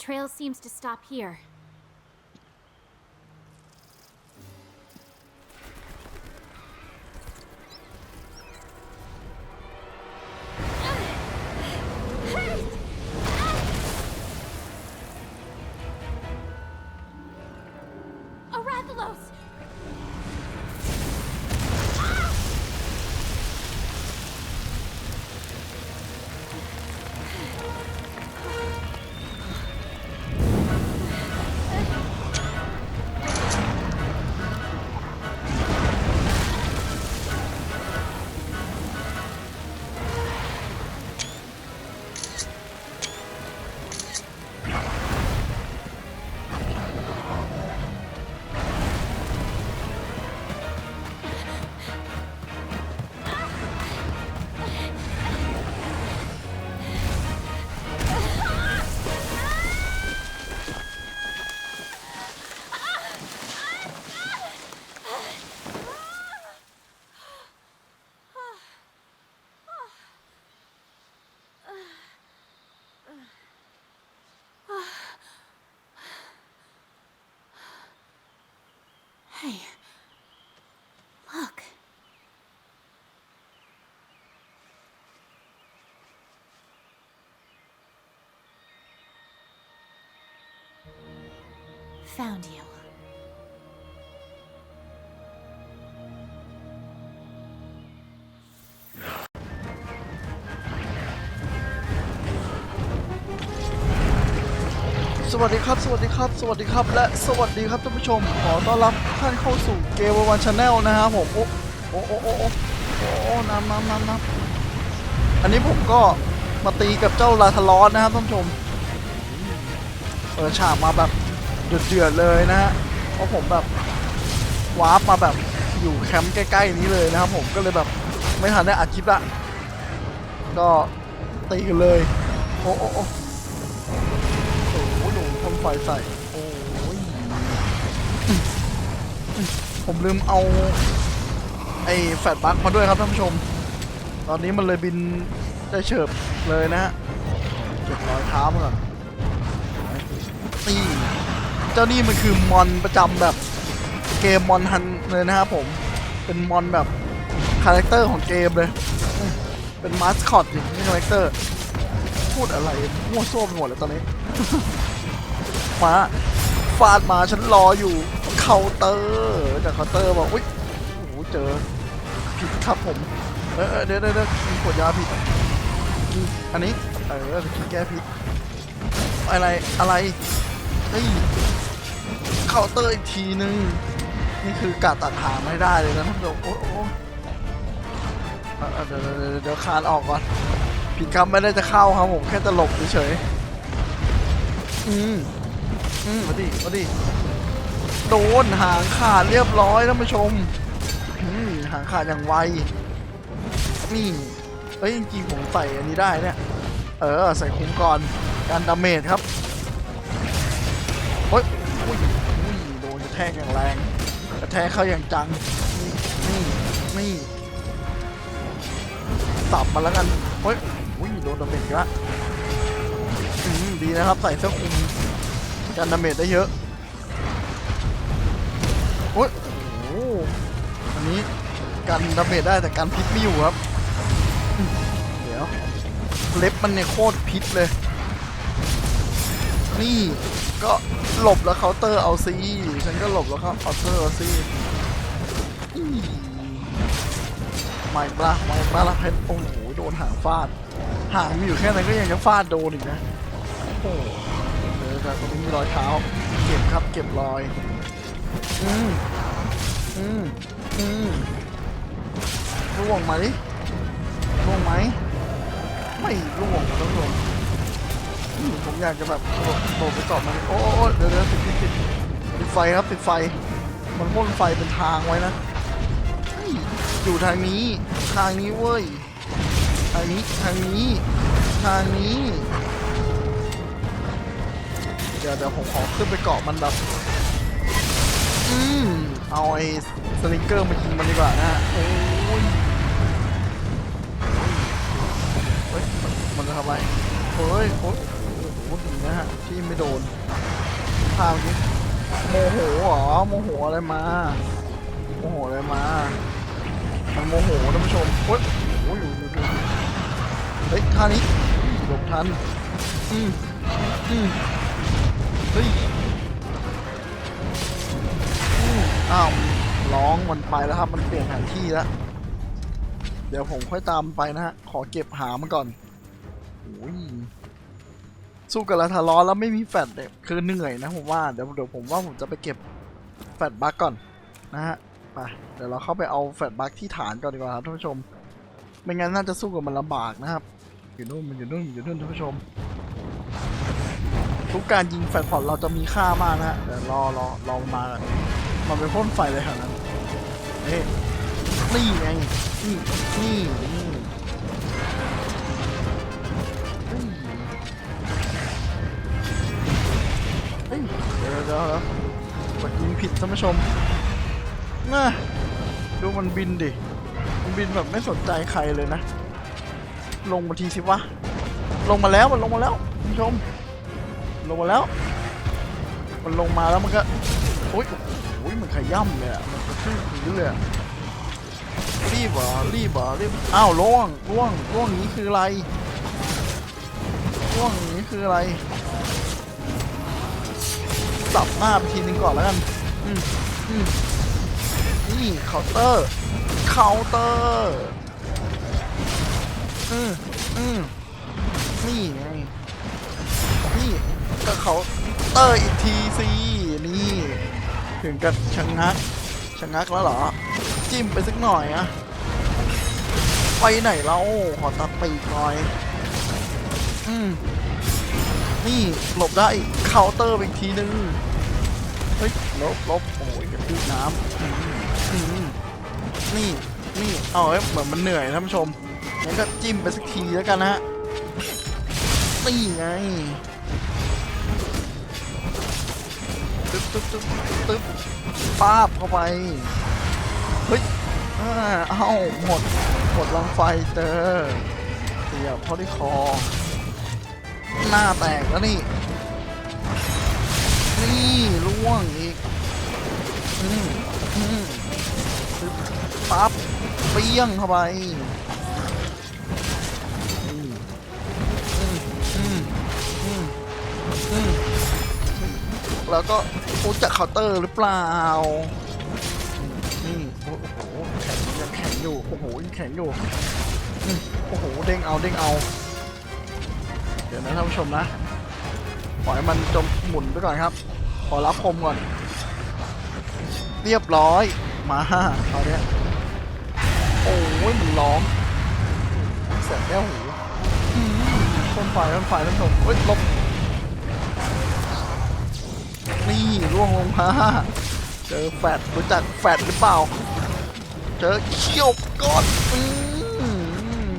Trail seems to stop here. Found you. สวัสดีครับ สวัสดีครับ สวัสดีครับ และสวัสดีครับท่านผู้ชม ขอต้อนรับท่านเข้าสู่เกมวันชาแนลนะครับผม โอ้โอ้โอ้โอ้โอ้โอ้น้ำน้ำน้ำน้ำอันนี้ผมก็มาตีกับเจ้าลาทารอนนะครับท่านผู้ชม เปิดฉากมาแบบ เดือดๆเลยนะฮะเพราะผมแบบวาร์ปมาแบบอยู่แคมป์ใกล้ๆนี้เลยนะครับผมก็เลยแบบไม่ทันได้อัดคลิปละก็ตีกันเลย โอ้โอ้โอ้โอ้โหหนูทำไฟใส่ โอ้ยผมลืมเอา ไอ้แฟลชบัคมาด้วยครับท่านผู้ชม ตอนนี้มันเลยบินได้เฉิบเลยนะฮะเก็บรอยเท้ามาก่อนนี่ เจ้านี่มันคือมอนประจำแบบเกมมอนฮันเลยนะครับผม เป็นมอนแบบคาแรคเตอร์ของเกมเลย เป็นมาสคอตอย่างนี้คาแรคเตอร์ พูดอะไรมั่วซั่วไปหมดเลยตอนนี้ มาฟาดมาฉันรออยู่เคาน์เตอร์จากเคาน์เตอร์บอกอุ้ยโอ้โหเจอผิดครับผม เออเอเดี๋ยวเดี๋ยวมีขวดยาผิดอันนี้ เออคิดแก้ผิดอะไรอะไร เฮ้ยเคาน์เตอร์อีกทีนึง นี่คือกาตัดหางไม่ได้เลยนะท่านผู้ชมโอ้โหเดี๋ยวเดี๋ยวเดี๋ยวคานออกก่อนผิดครับไม่ได้จะเข้าครับผมแค่จะหลบเฉยอืมอืมมาดิมาดิโดนหางขาดเรียบร้อยท่านผู้ชมอืมหางขาดอย่างไวนี่เอ้ยจริงๆผมใส่อันนี้ได้เนี่ย เออ ใส่คุ้มก่อนการดาเมจครับ ทกอย่างแรงกระแทกเข้าอย่างจังนี่นี่สับมาแล้วกันเฮ้ยอุ้ยโดนดาเมจละอืมดีนะครับใส่เสื้อคลุมกันดาเมจได้เยอะโอ้ยโอ้อันนี้กันดาเมจได้แต่กันพิษไม่อยู่ครับ เดี๋ยวเล็บมันเนี่ยโคตรพิษเลย นี่ก็หลบแล้วเคาน์เตอร์เอาซีฉันก็หลบแล้วเคาน์เตอร์เอาซีไม่ปละไม่ปลาละเพชรโอ้โหโดนหางฟาด หางมีอยู่แค่นั้นก็ยังจะฟาดโดนอีกนะโอ้โหเออแต่ตรงนี้มีรอยเท้า เก็บครับเก็บรอย อืมอืมอืมร่วงไหมร่วงไหมไม่ร่วงต้องร่วง ผมอยากจะแบบโดดไปเกาะมันโอ้เดี๋ยวเดี๋ยวติดติดติดติดไฟครับติดไฟ มันพ่นไฟเป็นทางไว้นะอยู่ทางนี้ทางนี้เว้ยทางนี้ทางนี้ทางนี้เดี๋ยวเดี๋ยวผมขอขึ้นไปเกาะมันแบบอืมเอาไอ้สลิงเกอร์มายิงมันดีกว่านะฮะโอ้ยเฮ้ยมันมันจะทำอะไรเฮ้ยโอ้ย พูดถึงนะฮะที่ไม่โดนข้าวนี้โมโหเหรอโมโหอะไรมาโมโหอะไรมามันโมโหท่านผู้ชมโอ้ยโอ้ยอยู่อยู่เฮ้ยท่านี้หลบทันอืมอืมเฮ้ยอืมอ้าวร้องมันไปแล้วครับ มันเปลี่ยนแผนที่แล้ว เดี๋ยวผมค่อยตามไปนะฮะ ขอเก็บหามันก่อนโอ้ย สู้กับลาทารอนแล้วไม่มีแฟดเนี่ยคือเหนื่อยนะผมว่าเดี๋ยวเดี๋ยวผมว่าผมจะไปเก็บแฟดบัคก่อนนะฮะไปเดี๋ยวเราเข้าไปเอาแฟดบัคที่ฐานก่อนดีกว่าครับท่านผู้ชม ไม่งั้นน่าจะสู้กับมันลำบากนะครับ อยู่นู่นมันอยู่นู่นอยู่นู่นท่านผู้ชม ทุกการยิงแฟดพอร์ตเราจะมีค่ามากนะฮะเดี๋ยวรอรอรอมันมาก่อนมันไปพ่นไฟเลยแถวนั้นเอ๊ะนี่ไงนี่นี่ ดี๋ยวกดยิงผิดท่านผู้ชมน่ะดูมันบินดิ มันบินแบบไม่สนใจใครเลยนะ ลงมาทีสิวะ ลงมาแล้วมันลงมาแล้วท่านผู้ชม ลงมาแล้ว มันลงมาแล้วมันก็อุ้ยอุ้ยมันขย่ำเลยอะมันกระทืบพื้นเลยอะรีบเหรอรีบเหรอรีบอ้าวล่วงล่วงล่วงนี้คืออะไรล่วงนี้คืออะไร สับหน้าไปทีนึงก่อนแล้วกันอืมอืมนี่เคาน์เตอร์เคาน์เตอร์อืมอืมนี่ไงนี่ก็เคาน์เตอร์อีกทีสินี่ ถึงกับชะงักชะงักแล้วเหรอ จิ้มไปสักหน่อยอะไปไหนเราขอตัดปีกหน่อย อืมนี่หลบได้ เคาน์เตอร์อีกทีนึง เฮ้ยลบลบโอ้ยกระตือน้ำอืมนี่ นี่เอาเอ้ยเหมือนมันเหนื่อยท่านผู้ชมงั้นก็จิ้มไปสักทีแล้วกันนะฮะนี่ไงตึ๊บตึ๊บตึ๊บตึ๊บป้าบเข้าไป เฮ้ยเอ้าหมด หมดลังไฟเจอเสียบเข้าที่คอ หน้าแตกแล้วนี่ นี่ล่วงอีกปั๊บเปี้ยงเข้าไปแล้วก็โอ้จะเคาน์เตอร์หรือเปล่า นี่ โอ้โหแข็งยังแข็งอยู่ โอ้โหยังแข็งอยู่ โอ้โห เด้งเอา เด้งเอา เดี๋ยวนะท่านผู้ชมนะ ปล่อยมันจมหมุนไปก่อนครับ ขอรับคมก่อน เรียบร้อย มาคราเนี้ยโอ้ยมันร้องแสบแก้วหูอืมคนไฟคนไฟท่านสมเฮ้ยลบนี่ร่วงลงมาเจอแฟดรู้จักแฟดหรือเปล่า เจอเขี้ยวก้อนอืม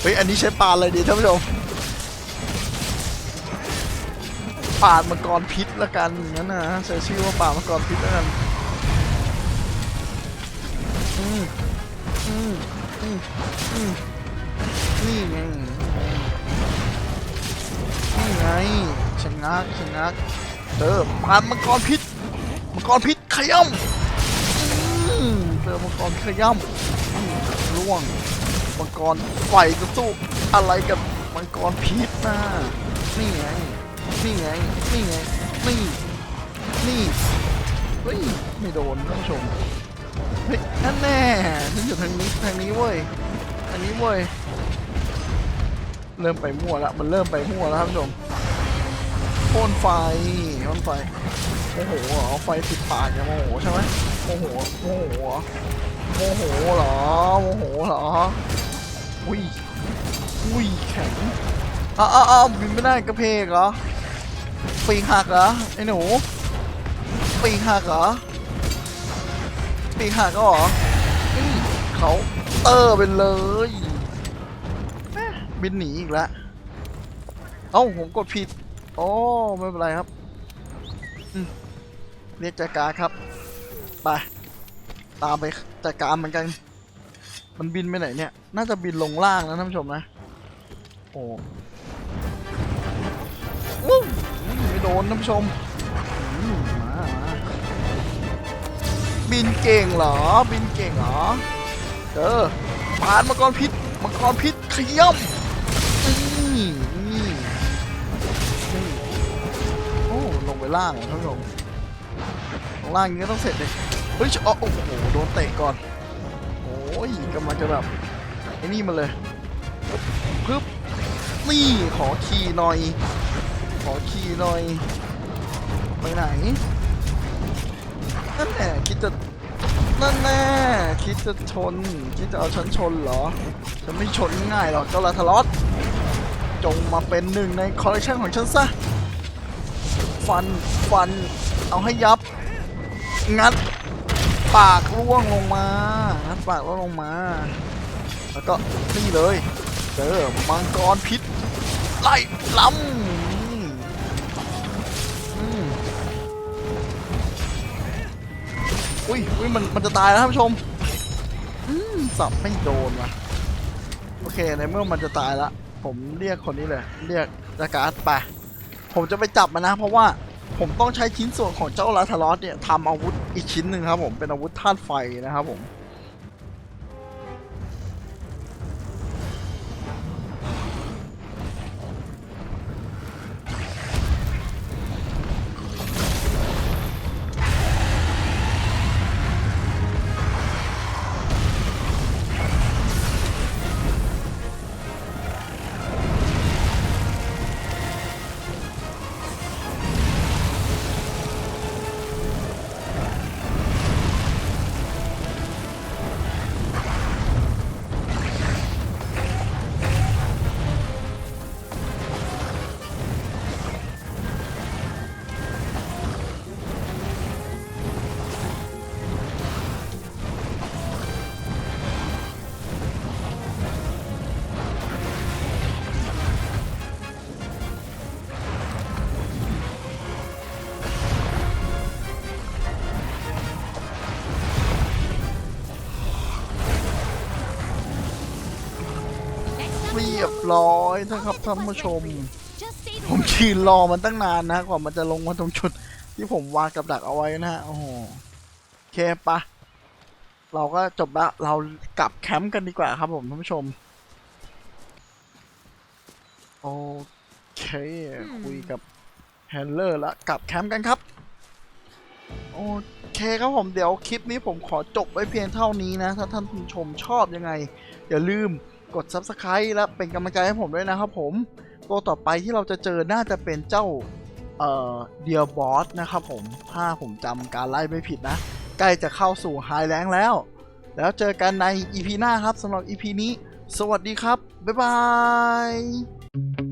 เฮ้ยอันนี้ใช้ปลาอะไรดีท่านผู้ชม ปลามังกรพิษละกันงั้นนะใช้ชื่อว่าปลามังกรพิษละกันอืมอืมอืมอืมนี่ไงนี่ไงชนะงักชะงักเจอปามังกรพิษมังกรพิษขย่ำอืมเจอมังกรขย่ำอืมล่วงมังกรไฟจะสู้อะไรกับมังกรพิษนะนี่ไง นี่ไง นี่ไง นี่ นี่ เฮ้ย ไม่โดนท่านผู้ชม เฮ้ยนั่นแน่ฉันอยู่ทางนี้ ทางนี้เว้ย ทางนี้เว้ย เริ่มไปมั่วแล้วมันเริ่มไปมั่วแล้วท่านผู้ชมพ่นไฟพ่นไฟโมโหเหรอไฟติดปากเนี่ยโมโหใช่ไหมโมโห โมโหเหรอโมโหเหรอ โมโหเหรอ อุ้ย อุ้ยแข็งอ้าวอ้าวอ้าวบินไม่ได้กระเพกเหรอ ปีกหักเหรอไอ้หนู ปีกหักเหรอ ปีกหักก็เหรอเขาเตอร์ไปเลยบินหนีอีกแล้วเอ้าผมกดผิด โอ้ไม่เป็นไรครับอืมเรียกจัดการครับ ไป ตามไปจัดการเหมือนกัน มันบินไปไหนเนี่ย น่าจะบินลงล่างนะท่านผู้ชมนะ โอ้ โดนท่านผู้ชมบินเก่งเหรอ บินเก่งเหรอ เออผ่านมังกรพิษมังกรพิษขย่ำนี่นี่โอ้ลงไปล่างท่านผู้ชมลงล่างนี้ก็ต้องเสร็จเลยเฮ้ยอ๋อโอ้โหโดนเตะก่อนโอ้ยกำลังจะแบบไอ้นี่มาเลยปึ๊บนี่ขอขี่หน่อย ขอขี่หน่อยไปไหนนั่นแหละคิดจะนั่นแน่คิดจะชน คิดจะเอาฉันชนเหรอ ฉันไม่ชนง่ายหรอกเจ้าลาทารอสจงมาเป็นหนึ่งในคอลเลคชันของฉันซะ ฟัน ฟัน เอาให้ยับ งัด ปากร่วงลงมา งัดปากร่วงลงมา แล้วก็นี่เลย เจอมังกรพิษ ไล่ล้ำ อุ้ยอุ้ยมันมันจะตายแล้วท่านผู้ชมสับไม่โดนว่ะโอเคในเมื่อมันจะตายละผมเรียกคนนี้เลย เรียกจาการ์ดไปผมจะไปจับมันนะ เพราะว่าผมต้องใช้ชิ้นส่วนของเจ้าลาทารอสเนี่ยทำอาวุธอีกชิ้นหนึ่งครับผมเป็นอาวุธธาตุไฟนะครับผม ร้อยนะครับท่านผู้ชม ผมยืนรอมันตั้งนานนะกว่ามันจะลงมาตรงจุดที่ผมวางกับดักเอาไว้นะฮะโอ้โหโอเคปะเราก็จบละเรากลับแคมป์กันดีกว่าครับผมท่านผู้ชมโอเคคุยกับแฮนเลอร์แล้วกลับแคมป์กันครับโอเคครับผมเดี๋ยวคลิปนี้ผมขอจบไว้เพียงเท่านี้นะ ถ้าท่านผู้ชมชอบยังไง อย่าลืม กด Subscribe และเป็นกำลังใจให้ผมด้วยนะครับผมตัวต่อไปที่เราจะเจอน่าจะเป็นเจ้าเอ่อเดียบอสนะครับผมถ้าผมจำการไล่ไม่ผิดนะ ใกล้จะเข้าสู่ไฮแรงแล้ว แล้วเจอกันใน EP หน้าครับสำหรับ EP นี้ สวัสดีครับ บ๊ายบาย